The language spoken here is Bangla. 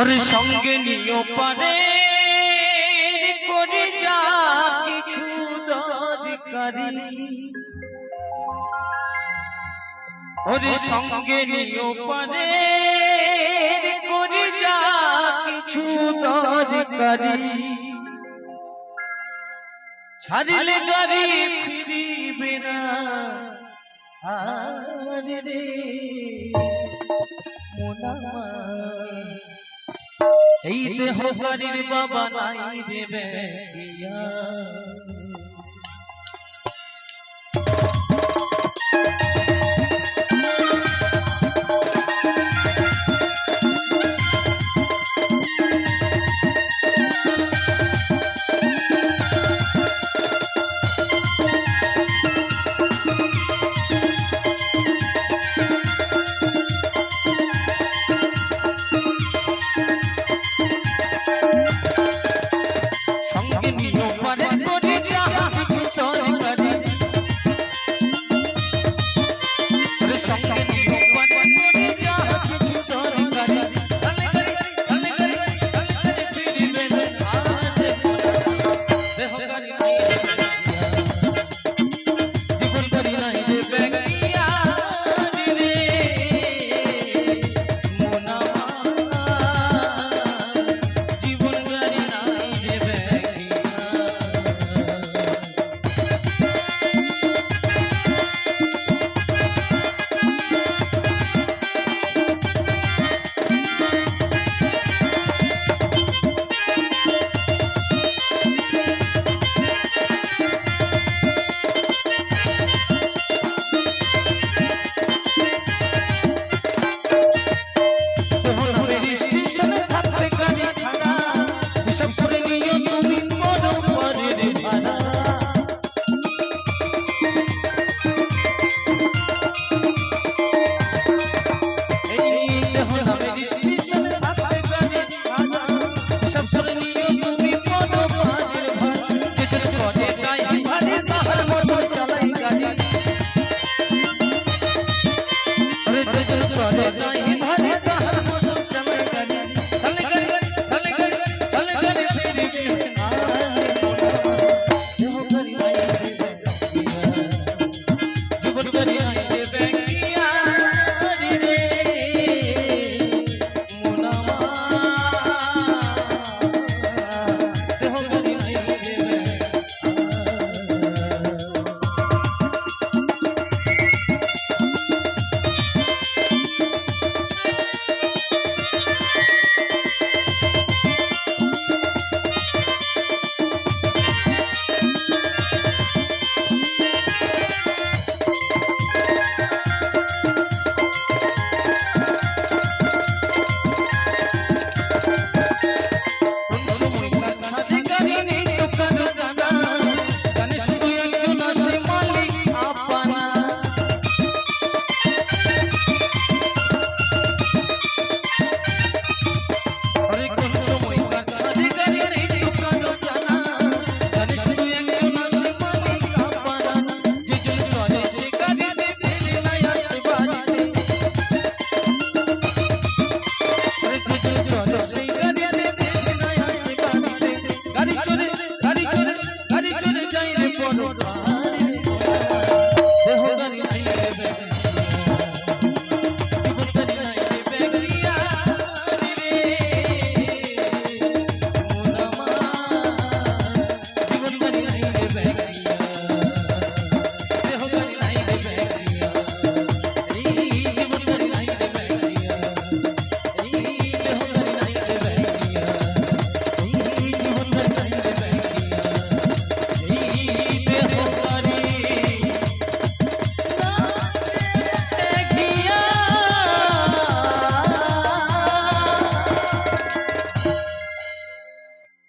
ওর সঙ্গে নিও পারে করে যা কিছু দরকারি। ওর সঙ্গে নিও পারে করে যা কিছু দরকারি। ছাড়লে গাড়ি ফিরিবে না, আরে রে মোনামা এই দেহ বাবা নাই দেবে Yeah. ನೋಡುವ